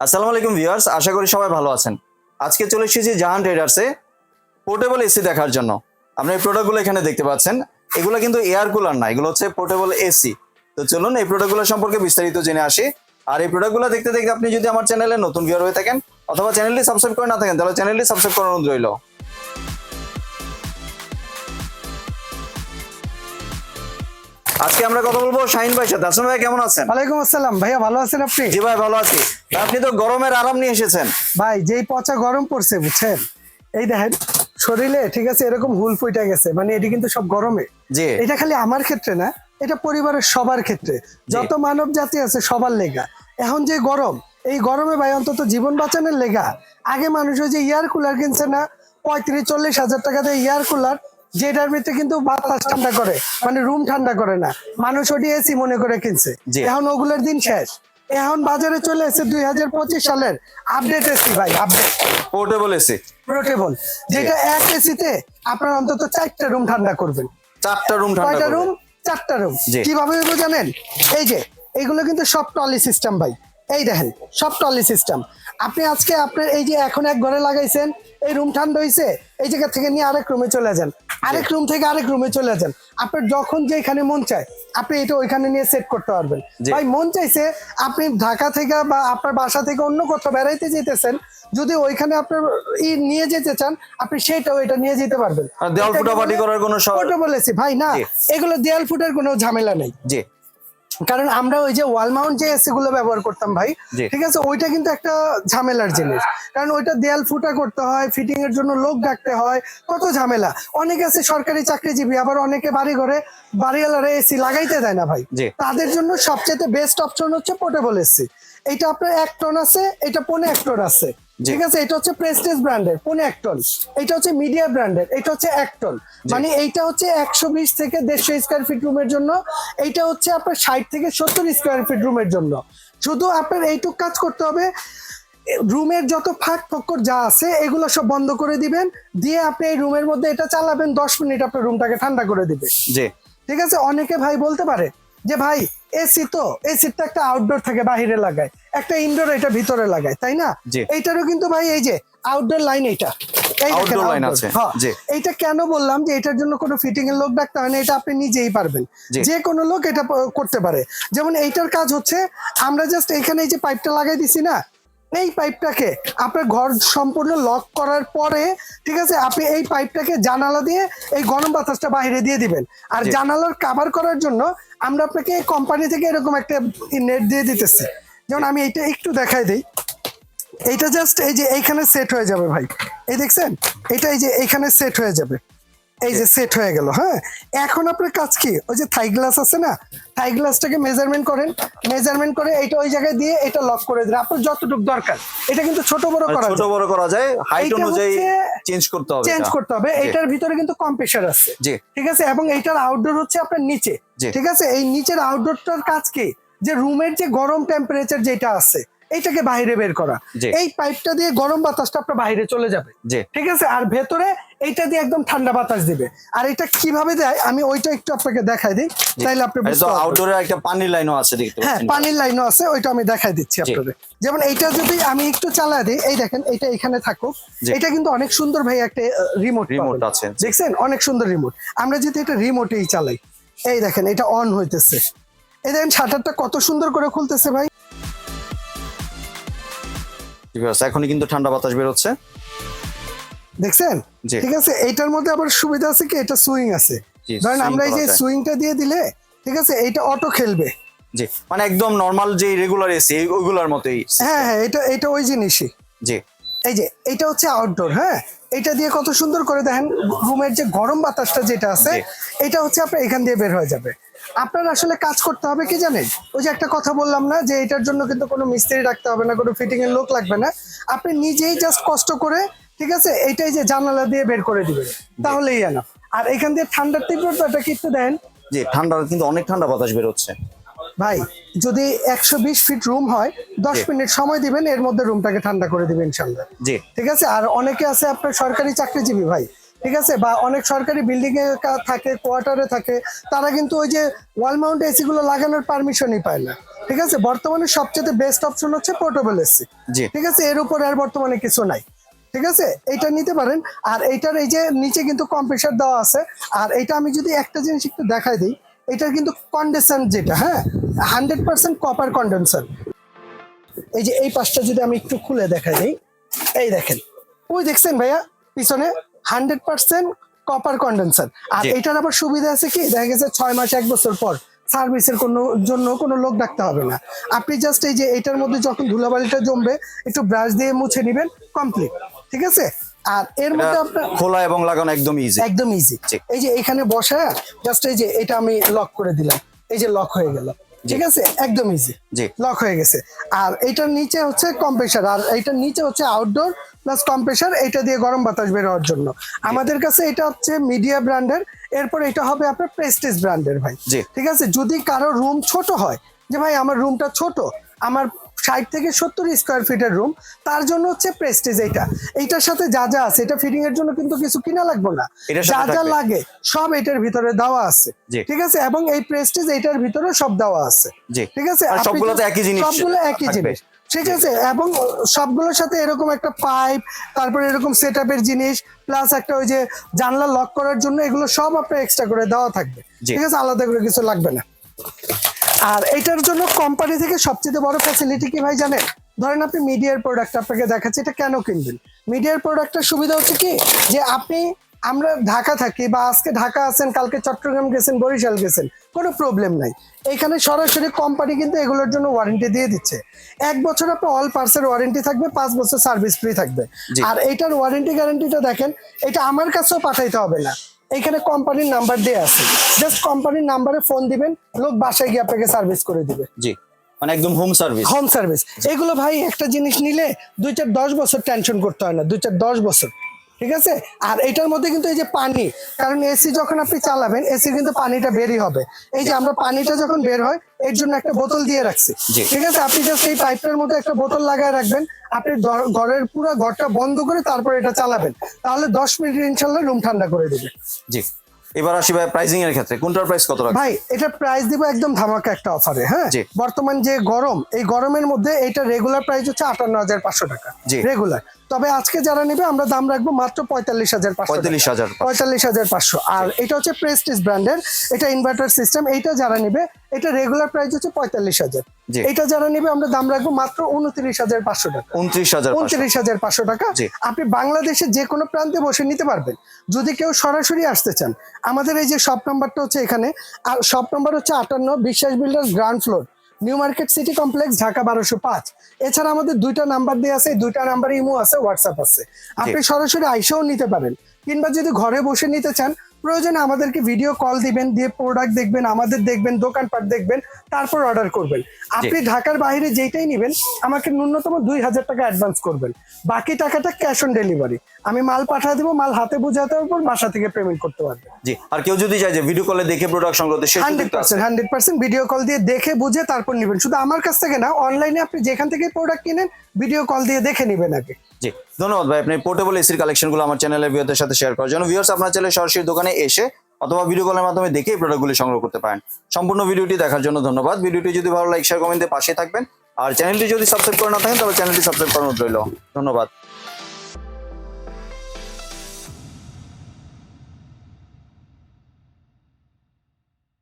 আসসালামু আলাইকুম ভিউয়ার্স আশা করি সবাই ভালো আছেন। আজকে চলে এসেছি জাহান ট্রেডার্সে পোর্টেবল এসি দেখার জন্য। আপনি এই প্রোডাক্টগুলো এখানে দেখতে পাচ্ছেন। এগুলো কিন্তু এয়ার কুলার না এগুলো হচ্ছে পোর্টেবল এসি। তো চলুন এই প্রোডাক্টগুলো সম্পর্কে বিস্তারিত জেনে আসি। আর এই প্রোডাক্টগুলো দেখতে দেখতে আপনি যদি আমার চ্যানেলে নতুন ভিউয়ার হয়ে থাকেন অথবা চ্যানেলটি সাবস্ক্রাইব করে না থাকেন তাহলে চ্যানেলটি সাবস্ক্রাইব করার অনুরোধ রইল। আজকে আমরা কথা বলব শাহিন ভাই সাথে। আসলাম ভাই কেমন আছেন? ওয়ালাইকুম আসসালাম। ভাইয়া ভালো আছেন আপনি? জি ভাই ভালো আছি। আপনি তো গরমের আরাম নিয়ে এসেছেন। ভাই যেই পচা গরম পড়ছে বুঝছেন? এই দেখেন শরীরে ঠিক আছে এরকম হুল ফুইটা গেছে মানে এটি কিন্তু সব গরমে। এটা খালি আমার ক্ষেত্রে না এটা পরিবারের সবার ক্ষেত্রে। যত মানব জাতি আছে সবার লেগা। এখন যে গরম এই গরমে ভাই অন্তত জীবন বাঁচানোর লেগা। আগে মানুষ ওই যে এয়ার কুলার কিনছে না পঁয়ত্রিশ চল্লিশ হাজার টাকাতে এয়ার কুলার যেটার ভিতরে কিন্তু বাতাস ঠান্ডা করে মানে রুম ঠান্ডা করে না। মানুষ ওটি এসি মনে করে কিনছে। এখন ওগুলোর দিন শেষ। এখন বাজারে চলে এসেছে দুই হাজার পঁচিশ সালের আপডেট এসি ভাই আপডেট পোর্টেবল এসি পোর্টেবল যেটা এক এসিতে আপনার অন্তত চারটা রুম ঠান্ডা করবেন। চারটা রুম ঠান্ডা রুম চারটা রুম। কীভাবে জানেন? এই যে এইগুলো কিন্তু সব টলি সিস্টেম ভাই। এই দেখেন সব টলি সিস্টেম আপনি আজকে আপনার এই যে এখন এক ঘরে লাগাইছেন এই রুম ঠান্ডা হয়েছে এই জায়গা থেকে নিয়ে আরেক রুমে চলে যান। আরেক রুম থেকে আরেক রুমে চলে যান। আপনার যখন যেখানে মন চায় আপনি এটা ওইখানে নিয়ে সেট করতে পারবেন। ভাই মন চাইছে আপনি ঢাকা থেকে বা আপনার বাসা থেকে অন্য কোথাও বেড়াইতে যেতেছেন যদি ওইখানে আপনার ই নিয়ে যেতে চান আপনি সেটাও এটা নিয়ে যেতে পারবেন। আর দেওয়াল ফুটাফাটি করার কোনো বলেছি ভাই না এগুলো দেয়াল ফুটের কোনো ঝামেলা নেই। জি। কারণ আমরা ওই যে ওয়াল মাউন্ট যে এসি গুলো ব্যবহার করতাম ভাই ঠিক আছে? ওইটা কিন্তু একটা ঝামেলার জিনিস। কারণ ওইটা দেয়াল ফুটা করতে হয় ফিটিং এর জন্য লোক ডাকতে হয় কত ঝামেলা। অনেকে আছে সরকারি চাকরিজীবী আবার অনেকে বাড়ি ঘরে বাড়িওয়ালারা এসি লাগাইতে দেয় না ভাই। তাদের জন্য সবচেয়ে বেস্ট অপশন হচ্ছে পোর্টেবল এসি এটা আপনার এক টন আছে এটা পনে এক টন আছে। ঠিক আছে? এটা হচ্ছে প্রেস্টেজ ব্র্যান্ডের পনে এক টন এটা হচ্ছে মিডিয়া ব্র্যান্ডের এটা হচ্ছে এক টন মানে এইটা হচ্ছে একশো বিশ থেকে দেড়শো স্কোয়ার ফিট রুমের জন্য এইটা হচ্ছে আপনার ষাট থেকে সত্তর স্কোয়ার ফিট রুমের জন্য। শুধু আপনার এইটুক কাজ করতে হবে রুমের যত ফাঁক ফক্কর যা আছে এগুলো সব বন্ধ করে দিবেন দিয়ে আপনি এই রুমের মধ্যে এটা চালাবেন দশ মিনিট আপনার রুমটাকে ঠান্ডা করে দিবে। জি। ঠিক আছে? অনেকে ভাই বলতে পারে যে ভাই এসি তো এসির তো একটা আউটডোর থাকে বাহিরে লাগায়। একটা ইনডোর এটা ভিতরে লাগায় তাই না। এইটারও কিন্তু ভাই এই যে আউটডোর লাইন। জি। এইটা কেন বললাম যে এটার জন্য কোনো ফিটিং এর লোক ডাকতে হয় না এটা আপনি নিজেই পারবেন। যে কোনো লোক এটা করতে পারে যেমন এইটার কাজ হচ্ছে আমরা জাস্ট এখানে এই যে পাইপটা লাগাই দিছি না এই পাইপটাকে আপনার ঘর সম্পূর্ণ লক করার পরে ঠিক আছে আপনি এই পাইপটাকে জানালা দিয়ে এই গরম বাতাসটা বাইরে দিয়ে দিবেন আর জানালার কাভার করার জন্য আমরা আপনাকে কোম্পানি থেকে এরকম একটা নেট দিয়ে দিতেছি যেমন আমি এইটা একটু দেখাই দিই। এইটা জাস্ট এই যে এইখানে সেট হয়ে যাবে ভাই। এই দেখছেন? এটা এই যে এইখানে সেট হয়ে যাবে। এই যে সেট হয়ে গেল হ্যাঁ? এখন আপনার কাজ কি? ওই যে থাই গ্লাস আছে না? থাই গ্লাসটাকে মেজারমেন্ট করেন। মেজারমেন্ট করে এটা ওই জায়গায় দিয়ে এটা লক করে দিন। আপনার যতটুকু দরকার। এটা কিন্তু ছোট বড় মানে করা ছোট বড় করা যায়। হাইট অনুযায়ী চেঞ্জ করতে হবে চেঞ্জ করতে হবে। এটার ভিতরে কিন্তু কম্প্রেসার আছে। জি। ঠিক আছে? এবং এইটার আউটডোর হচ্ছে আপনার নিচে। ঠিক আছে? এই নিচের আউটডোরটার কাজ কি? যে রুমের যে গরম টেম্পারেচার যেটা আছে এইটাকে বাইরে বের করা। এই পাইপটা দিয়ে গরম বাতাসটা আপনার বাইরে চলে যাবে। ঠিক আছে? আর ভেতরে এইটা দিয়ে একদম ঠান্ডা বাতাস দিবে। আর এটা কীভাবে দেয়? আমি ওইটা একটু আপনাকে দেখাই দিই তাইলে আপনি এটা বুঝতে পারবেন। আউটডোরে একটা পানির লাইনও আছে দেখতে হ্যাঁ পানির লাইনও আছে ওইটা আমি দেখাই দিচ্ছি আপনাদের। যেমন এইটা যদি আমি একটু চালা দিই এই দেখেন এটা এখানে থাকুক। এটা কিন্তু অনেক সুন্দর ভাই একটা রিমোট রিমোট আছে। দেখছেন? অনেক সুন্দর রিমোট আমরা যদি এটা রিমোটেই চালাই এই দেখেন এটা অন হইতেছে। এই দেখেন শাটারটা কত সুন্দর করে খুলতেছে ভাই। এখনই কিন্তু ঠান্ডা বাতাস বেরোচ্ছে দেখছেন। ঠিক আছে এইটার মধ্যে আবার সুবিধা আছে কি? এটা সুইং আছে। ধরেন আমরা এই যে সুইংটা দিয়ে দিলে ঠিক আছে এইটা অটো খেলবে। জি মানে একদম নর্মাল যে রেগুলার এসি ওইগুলোর মতোই। হ্যাঁ হ্যাঁ এটা এটা ওই জিনিসই। জি। এই যে এটা হচ্ছে আউটডোর হ্যাঁ? এটা দিয়ে কত সুন্দর করে দেখেন রুমের যে গরম বাতাসটা যেটা আছে এটা হচ্ছে আপনার এখান দিয়ে বের হয়ে যাবে। আপনার আসলে কাজ করতে হবে কি জানেন? ওই যে একটা কথা বললাম না যে এটার জন্য কিন্তু কোনো মিস্ত্রি রাখতে হবে না কোনো ফিটিং এর লোক লাগবে না। আপনি নিজেই জাস্ট কষ্ট করে ঠিক আছে এটাই যে জানালা দিয়ে বের করে দিবেন তাহলেই জানা আর এখান দিয়ে ঠান্ডার তীব্রতাটা কি একটু দেন? যে ঠান্ডা কিন্তু অনেক ঠান্ডা বাতাস বেরোচ্ছে ভাই যদি একশো বিশ ফিট রুম হয় দশ। মিনিট সময় দিবেন এর মধ্যে রুমটাকে ঠান্ডা করে দিবেন ইনশাল্লাহ জি। ঠিক আছে আর অনেকে আছে আপনার সরকারি চাকরিজীবী ভাই ঠিক আছে? বা অনেক সরকারি বিল্ডিং এ থাকে কোয়ার্টারে থাকে তারা কিন্তু ওই যে ওয়াল মাউন্ট এসি গুলো লাগানোর পারমিশনই পায় না। ঠিক আছে? বর্তমানে সবচেয়ে বেস্ট অপশন হচ্ছে পোর্টেবল এসি ঠিক আছে? এর উপর আর বর্তমানে কিছু নাই। ঠিক আছে? এইটা নিতে পারেন। আর এইটার এই যে নিচে কিন্তু কম্প্রেসার দেওয়া আছে। আর এটা আমি যদি একটা জিনিস একটু দেখাই দিই এটার কিন্তু কন্ডেন্সার যেটা হ্যাঁ? হান্ড্রেড পার্সেন্ট কপার কন্ডেন্সার এই যে এই পাশটা যদি আমি একটু খুলে দেখাই দিই এই দেখেন। ওই দেখছেন ভাইয়া? পিছনে হান্ড্রেড পার্সেন্ট কপার কন্ডেন্সার আর এটার আবার সুবিধা আছে কি? দেখা গেছে ছয় মাস এক বছর পর সার্ভিসের কোনো জন্য কোনো লোক ডাকতে হবে না। আপনি জাস্ট এই যে এটার মধ্যে যখন ধুলাবালিটা জমবে একটু ব্রাশ দিয়ে মুছে নেবেন কমপ্লিট ঠিক আছে? আর এর মধ্যে আপনার খোলা এবং লাগানো একদম ইজি একদম ইজি। এই যে এখানে বসা জাস্ট এই যে এটা আমি লক করে দিলাম। এই যে লক হয়ে গেল। ঠিক আছে? একদম ইজি জি। লক হয়ে গেছে। আর এটার নিচে হচ্ছে কম্প্রেসার আর এটার নিচে হচ্ছে আউটডোর প্লাস কম্প্রেসার এটা দিয়ে গরম বাতাস বের হওয়ার জন্য। আমাদের কাছে এটা হচ্ছে মিডিয়া ব্র্যান্ডের এরপর এটা হবে আপনার প্রেস্টিজ ব্র্যান্ডের ভাই। ঠিক আছে? যদি কারও রুম ছোট হয় যে ভাই আমার রুমটা ছোট আমার ষাট থেকে সত্তর স্কোয়ার ফিটের রুম তার জন্য হচ্ছে প্রেস্টিজ এইটা। এইটার সাথে যা যা আছে এটা ফিটিং এর জন্য কিন্তু কিছু কিনা লাগবে না। যা যা লাগে সব এটার ভিতরে দেওয়া আছে। ঠিক আছে? এবং এই প্রেস্টিজ এইটার ভিতরে সব দেওয়া আছে। ঠিক আছে? just- একই জিনিস সবগুলো একই জিনিস। ঠিক আছে এবং সবগুলোর সাথে এরকম একটা পাইপ তারপরে এরকম সেট জিনিস প্লাস একটা ওই যে জানলা লক করার জন্য এগুলো সব আপনার এক্সট্রা করে দেওয়া থাকবে। ঠিক আছে আলাদা করে কিছু লাগবে না। আর এটার জন্য কোম্পানি থেকে সবচেয়ে বড় ফ্যাসিলিটি কি ভাই জানেন? ধরেন আপনি মিডিয়ার প্রোডাক্ট আপনাকে দেখাচ্ছি এটা কেন কিনবেন? মিডিয়ার প্রোডাক্টের সুবিধা হচ্ছে কি? যে আপনি আমরা ঢাকা থাকি বা আজকে ঢাকা আছেন কালকে চট্টগ্রাম গেছেন বরিশাল গেছেন কোনো প্রবলেম নাই। এখানে সরাসরি কোম্পানি কিন্তু এগুলোর জন্য ওয়ারেন্টি দিয়ে দিচ্ছে। এক বছর আপনার অল পার্সের ওয়ারেন্টি থাকবে পাঁচ বছর সার্ভিস ফ্রি থাকবে। আর এটার ওয়ারেন্টি গ্যারান্টিটা দেখেন এটা আমার কাছেও পাঠাইতে হবে না। এখানে কোম্পানির নাম্বার দিয়ে আছে। জাস্ট কোম্পানির নাম্বারে ফোন দিবেন লোক বাসায় গিয়ে আপনাকে সার্ভিস করে দিবে। জি মানে একদম হোম সার্ভিস হোম সার্ভিস এগুলো ভাই একটা জিনিস নিলে দুই চার দশ বছর টেনশন করতে হয় না দুই চার দশ বছর। ঠিক আছে? আর এটার মধ্যে কিন্তু এই যে পানি কারণ এসি যখন আপনি চালাবেন এসি কিন্তু পানিটা বেরই হবে। এই যে আমরা পানিটা যখন বের হয় এর জন্য একটা বোতল দিয়ে রাখছি। ঠিক আছে? আপনি জাস্ট এই পাইপটার মধ্যে একটা বোতল লাগায় রাখবেন। আপনি ঘর- ঘরের পুরো ঘরটা বন্ধ করে তারপর এটা চালাবেন। তাহলে দশ মিনিট ইনশাল্লাহ রুম ঠান্ডা করে দেবে। জি। এবার আসি ভাই প্রাইসিং এর ক্ষেত্রে। কোনটার প্রাইস কত ভাই এটা প্রাইস দিব একদম ধামাকা একটা অফারে হ্যাঁ। বর্তমান যে গরম এই গরমের মধ্যে এটা রেগুলার প্রাইস হচ্ছে আটান্ন হাজার পাঁচশো টাকা। জি। রেগুলার তবে আজকে যারা নেবে আমরা দাম রাখব মাত্র পঁয়তাল্লিশ হাজার পঁয়তাল্লিশ হাজার পঁয়তাল্লিশ হাজার পাঁচশো। আর এটা হচ্ছে প্রেস্টিজ ব্র্যান্ডের এটা ইনভার্টার সিস্টেম এইটা যারা নেবে এটা রেগুলার প্রাইস হচ্ছে পঁয়তাল্লিশ হাজার। এটা যারা নেবে আমরা দাম রাখব মাত্র উনত্রিশ হাজার পাঁচশো টাকা। উনত্রিশ হাজার উনত্রিশ হাজার পাঁচশো টাকা। আপনি বাংলাদেশের যে কোনো প্রান্তে বসে নিতে পারবেন। যদি কেউ সরাসরি আসতে চান আমাদের এই যে শপ নাম্বারটা হচ্ছে এখানে আর শপ নাম্বার হচ্ছে আটান্ন Biswas builders ground floor New Market City Complex Dhaka বারোশো পাঁচ। এছাড়া আমাদের দুইটা নাম্বার দিয়ে আছে দুইটা নাম্বার ইমো আছে হোয়াটসঅ্যাপ আছে। আপনি সরাসরি আইসেও নিতে পারেন। কিংবা যদি ঘরে বসে নিতে চান প্রয়োজনে আমাদেরকে ভিডিও কল দিবেন দিয়ে প্রোডাক্ট দেখবেন আমাদের দেখবেন দোকানপাট দেখবেন তারপর অর্ডার করবেন। আপনি ঢাকার বাইরে যেইটাই নেবেন আমাকে ন্যূনতম দুই হাজার টাকা অ্যাডভান্স করবেন। বাকি টাকাটা ক্যাশ অন ডেলিভারি আমি মাল পাঠা দেবো মাল হাতে বুঝাতে পর বাসা থেকে পেমেন্ট করতে পারবেন। জি আর কেউ যদি চায় যে ভিডিও কলে দেখে প্রোডাক্ট সংগ্রহ করতে hundred percent hundred percent video call দিয়ে দেখে বুঝে তারপর নেবেন। শুধু আমার কাছ থেকে না অনলাইনে আপনি যেখান থেকে প্রোডাক্ট কিনেন ভিডিও কল দিয়ে দেখে নেবেন আগে। জি ধন্যবাদ ভাই, আপনি পোর্টেবল এসির কালেকশনগুলো আমার চ্যানেলের ভিউয়ারদের সাথে শেয়ার করার জন্য। ভিউয়ার্স আপনার চ্যানেলে সরাসরি দোকানে এসে অথবা ভিডিও কলের মাধ্যমে দেখে এই প্রোডাক্টগুলি সংগ্রহ করতে পারেন। সম্পূর্ণ ভিডিওটি দেখার জন্য ধন্যবাদ। ভিডিওটি যদি ভালো লাইক শেয়ার কমেন্টে পাশে থাকবেন। আর চ্যানেলটি যদি সাবস্ক্রাইব করে না থাকেন, তাহলে চ্যানেলটি সাবস্ক্রাইব করানো রইল। ধন্যবাদ।